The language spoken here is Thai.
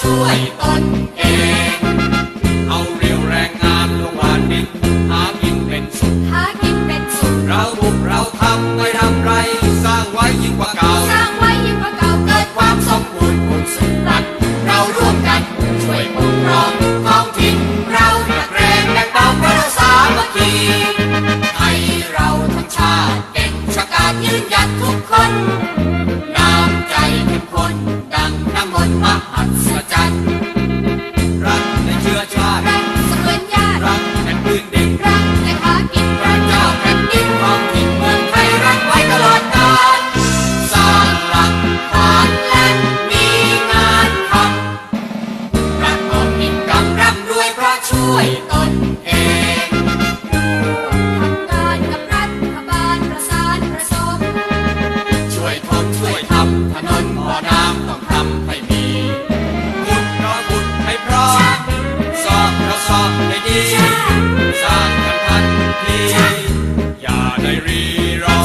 ช่วยตน ด้วยตนเองทำงานกับรัฐบาลประสานปสมช่วยทนช่วยทำถนนบ่อนำต้องทำให้มีบุดรอบุดให้พรสอบเราสอบให้ดี สร้างกันทันทีอย่าได้รีรอ